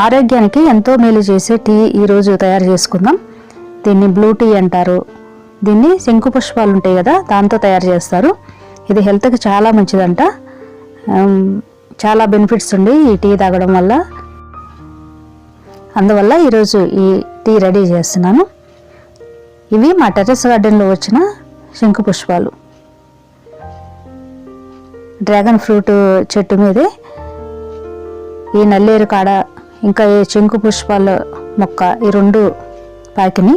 ఆరోగ్యానికి ఎంతో మేలు చేసే టీ ఈరోజు తయారు చేసుకుందాం. దీన్ని బ్లూ టీ అంటారు. దీన్ని శంకు పుష్పాలు ఉంటాయి కదా దాంతో తయారు చేస్తారు. ఇది హెల్త్కి చాలా మంచిదంట. చాలా బెనిఫిట్స్ ఉండి ఈ టీ తాగడం వల్ల. అందువల్ల ఈరోజు ఈ టీ రెడీ చేస్తున్నాను. ఇవి మా టెర్రస్ గార్డెన్లో వచ్చిన శంకు పుష్పాలు. డ్రాగన్ ఫ్రూట్ చెట్టు మీదే ఈ నల్లేరు కాడ ఇంకా ఈ చెంకు పుష్పాల మొక్క ఈ రెండు ప్యాక్ని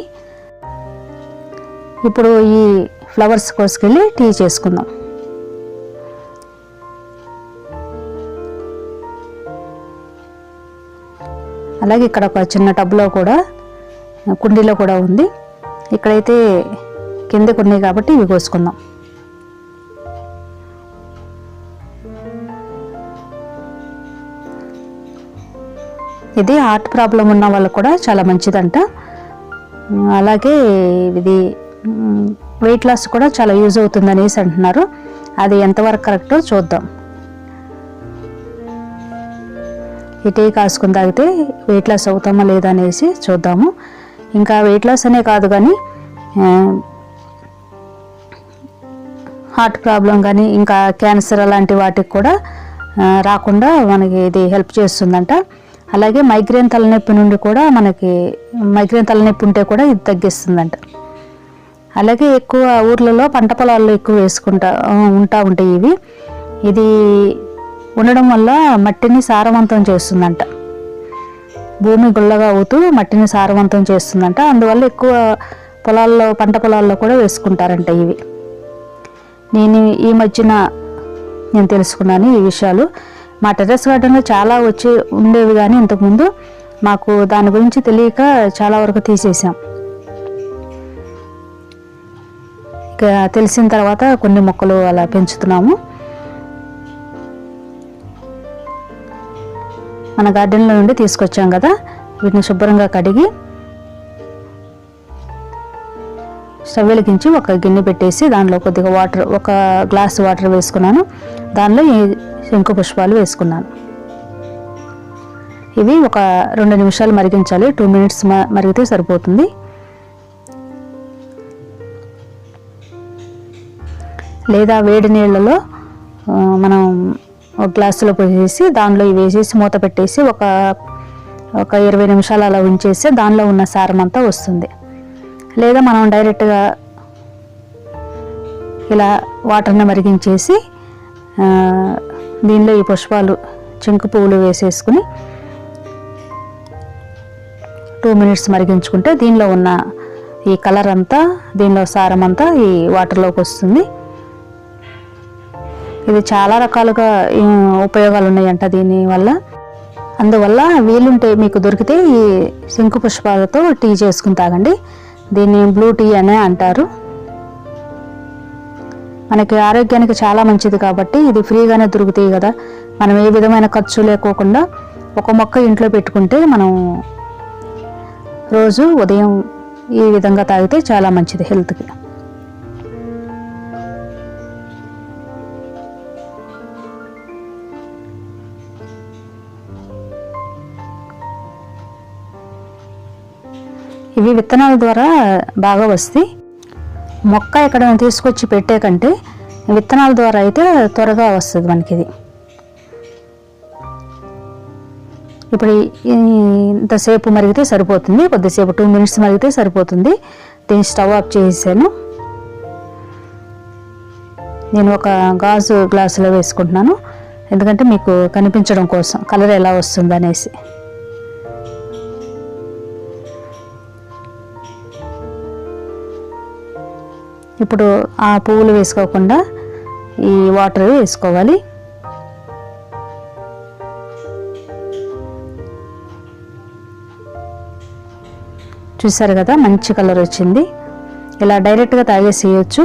ఇప్పుడు ఈ ఫ్లవర్స్ కోసుకెళ్ళి టీ చేసుకుందాం. అలాగే ఇక్కడ ఒక చిన్న టబ్లో కూడా కుండీలో కూడా ఉంది. ఇక్కడైతే కిందకు ఉన్నాయి కాబట్టి ఇవి కోసుకుందాం. ఇది హార్ట్ ప్రాబ్లం ఉన్న వాళ్ళకు కూడా చాలా మంచిదంట. అలాగే ఇది వెయిట్ లాస్ కూడా చాలా యూజ్ అవుతుంది అనేసి అంటున్నారు. అది ఎంతవరకు కరెక్టో చూద్దాం. ఈ టీ కాసుకుని తాగితే వెయిట్ లాస్ అవుతామా లేదా అనేసి చూద్దాము. ఇంకా వెయిట్ లాస్ అనే కాదు కానీ హార్ట్ ప్రాబ్లం కానీ ఇంకా క్యాన్సర్ అలాంటి వాటికి కూడా రాకుండా మనకి ఇది హెల్ప్ చేస్తుందంట. అలాగే మైగ్రేన్ తలనొప్పి నుండి కూడా మనకి మైగ్రేన్ తలనొప్పి ఉంటే కూడా ఇది తగ్గిస్తుందంట. అలాగే ఎక్కువ ఊర్లలో పంట పొలాల్లో ఎక్కువ వేసుకుంటా ఉంటా ఉంటాయి ఇవి. ఇది ఉండడం వల్ల మట్టిని సారవంతం చేస్తుందంట. భూమి గుల్లగా అవుతూ మట్టిని సారవంతం చేస్తుందంట. అందువల్ల ఎక్కువ పొలాల్లో పంట పొలాల్లో కూడా వేసుకుంటారంట ఇవి. నేను ఈ మధ్యన నేను తెలుసుకున్నాను ఈ విషయాలు. మా టెర్రస్ గార్డెన్లో చాలా వచ్చి ఉండేవి కానీ ఇంతకుముందు మాకు దాని గురించి తెలియక చాలా వరకు తీసేసాం ఇక తెలిసిన తర్వాత కొన్ని మొక్కలు అలా పెంచుతున్నాము. మన గార్డెన్లో నుండి తీసుకొచ్చాం కదా వీటిని శుభ్రంగా కడిగి స్టవ్ వెలిగించి ఒక గిన్నె పెట్టేసి దానిలో కొద్దిగా వాటర్ ఒక గ్లాస్ వాటర్ వేసుకున్నాను. దానిలో పెంకు పుష్పాలు వేసుకున్నాను. ఇవి ఒక రెండు నిమిషాలు మరిగించాలి. టూ మినిట్స్ మరిగితే సరిపోతుంది. లేదా వేడి నీళ్ళలో మనం ఒక గ్లాసులో పోసేసి దానిలో ఇవి వేసేసి మూత పెట్టేసి ఒక ఒక ఇరవై నిమిషాలు అలా ఉంచేస్తే దానిలో ఉన్న సారం అంతా వస్తుంది. లేదా మనం డైరెక్ట్గా ఇలా వాటర్ని మరిగించేసి దీనిలో ఈ పుష్పాలు చింకు పువ్వులు వేసేసుకుని టూ మినిట్స్ మరిగించుకుంటే దీనిలో ఉన్న ఈ కలర్ అంతా దీనిలో సారం అంతా ఈ వాటర్లోకి వస్తుంది. ఇది చాలా రకాలుగా ఉపయోగాలు ఉన్నాయంట దీనివల్ల అందువల్ల వీలుంటే మీకు దొరికితే ఈ శంకు పుష్పాలతో టీ చేసుకుని తాగండి. దీన్ని బ్లూ టీ అనే అంటారు. మనకి ఆరోగ్యానికి చాలా మంచిది కాబట్టి ఇది ఫ్రీగానే దొరుకుతాయి కదా. మనం ఏ విధమైన ఖర్చు లేకోకుండా ఒక మొక్క ఇంట్లో పెట్టుకుంటే మనం రోజు ఉదయం ఈ విధంగా తాగితే చాలా మంచిది హెల్త్కి. ఇవి విత్తనాల ద్వారా బాగా వస్తాయి. మొక్క ఎక్కడైనా తీసుకొచ్చి పెట్టే కంటే విత్తనాల ద్వారా అయితే త్వరగా వస్తుంది మనకి ఇది. ఇప్పుడు ఈ- ఇంతసేపు మరిగితే సరిపోతుంది కొద్దిసేపు టూ మినిట్స్ మరిగితే సరిపోతుంది. దీన్ని స్టవ్ ఆఫ్ చేసాను నేను ఒక గాజు గ్లాసులో వేసుకుంటున్నాను. ఎందుకంటే మీకు కనిపించడం కోసం కలర్ ఎలా వస్తుంది అనేసి. ఇప్పుడు ఆ పువ్వులు వేసుకోకుండా ఈ వాటర్ వేసుకోవాలి. చూసారు కదా మంచి కలర్ వచ్చింది. ఇలా డైరెక్ట్గా తాగేసేయచ్చు.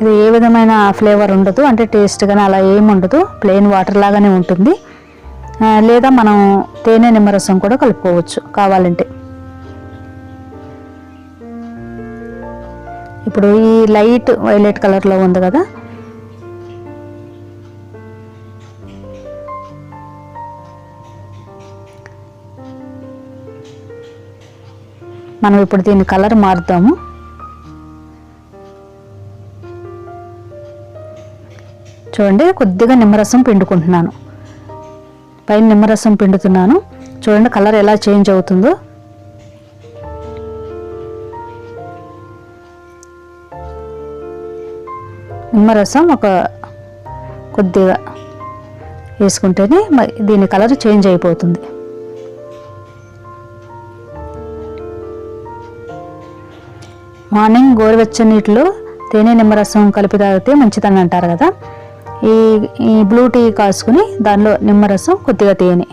ఇది ఏ విధమైన ఫ్లేవర్ ఉండదు అంటే టేస్ట్ కానీ అలా ఏమి ఉండదు ప్లెయిన్ వాటర్ లాగానే ఉంటుంది. లేదా మనం తేనె నిమ్మరసం కూడా కలుపుకోవచ్చు కావాలంటే. ఇప్పుడు ఈ లైట్ వైలెట్ కలర్లో ఉంది కదా. మనం ఇప్పుడు దీని కలర్ మారుద్దాము. చూడండి కొద్దిగా నిమ్మరసం పిండుకుంటున్నాను. పైన నిమ్మరసం పిండుతున్నాను. చూడండి కలర్ ఎలా చేంజ్ అవుతుందో. నిమ్మరసం ఒక కొద్దిగా వేసుకుంటేనే దీని కలర్ చేంజ్ అయిపోతుంది. మార్నింగ్ గోరువెచ్చని నీటిలో తేనె నిమ్మరసం కలిపి తాగితే మంచిదని అంటారు కదా. ఈ ఈ బ్లూ టీ కాసుకుని దానిలో నిమ్మరసం కొద్దిగా తేనె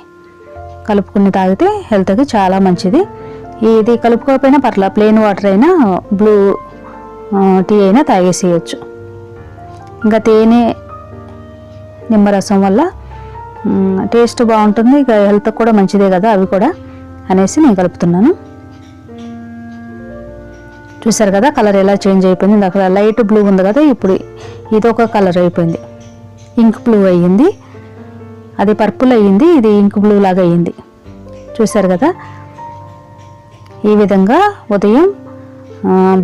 కలుపుకుని తాగితే హెల్త్కి చాలా మంచిది. ఇది కలుపుకోకపోయినా పర్లా ప్లెయిన్ వాటర్ అయినా బ్లూ టీ అయినా తాగేసేయచ్చు. ఇంకా తేనె నిమ్మరసం వల్ల టేస్ట్ బాగుంటుంది. ఇక హెల్త్ కూడా మంచిదే కదా అవి కూడా అనేసి నేను కలుపుతున్నాను. చూసారు కదా కలర్ ఎలా చేంజ్ అయిపోయింది. అక్కడ లైట్ బ్లూ ఉంది కదా ఇప్పుడు ఇది ఒక కలర్ అయిపోయింది. ఇంక్ బ్లూ అయ్యింది. అది పర్పుల్ అయ్యింది ఇది ఇంక్ బ్లూ లాగా అయ్యింది. చూసారు కదా? ఈ విధంగా ఉదయం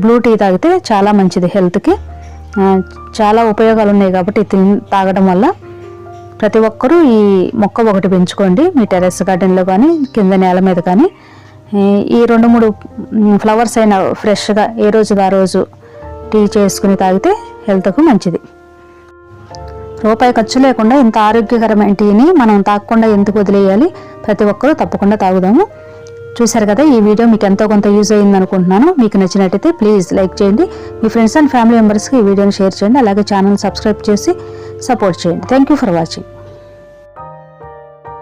బ్లూ టీ తాగితే చాలా మంచిది హెల్త్కి. చాలా ఉపయోగాలు ఉన్నాయి కాబట్టి తిన్ తాగడం వల్ల. ప్రతి ఒక్కరూ ఈ మొక్క ఒకటి పెంచుకోండి. మీ టెర్రస్ గార్డెన్లో కానీ కింద నేల మీద కానీ. ఈ- రెండు మూడు ఫ్లవర్స్ అయినా ఫ్రెష్గా ఏ రోజు ఆ రోజు టీ చేసుకుని తాగితే హెల్త్కు మంచిది. రూపాయి ఖర్చు లేకుండా ఇంత ఆరోగ్యకరమైన టీని మనం తాగకుండా ఎందుకు వదిలేయాలి? ప్రతి ఒక్కరూ తప్పకుండా తాగుదాము. చూశారు కదా ఈ వీడియో మీకు ఎంతో కొంత యూజ్ అయ్యింది అనుకుంటున్నాను. మీకు నచ్చినట్టయితే ప్లీజ్ లైక్ చేయండి. మీ ఫ్రెండ్స్ అండ్ ఫ్యామిలీ మెంబర్స్కి ఈ వీడియోని షేర్ చేయండి. అలాగే ఛానల్ సబ్స్క్రైబ్ చేసి సపోర్ట్ చేయండి. Thank you for watching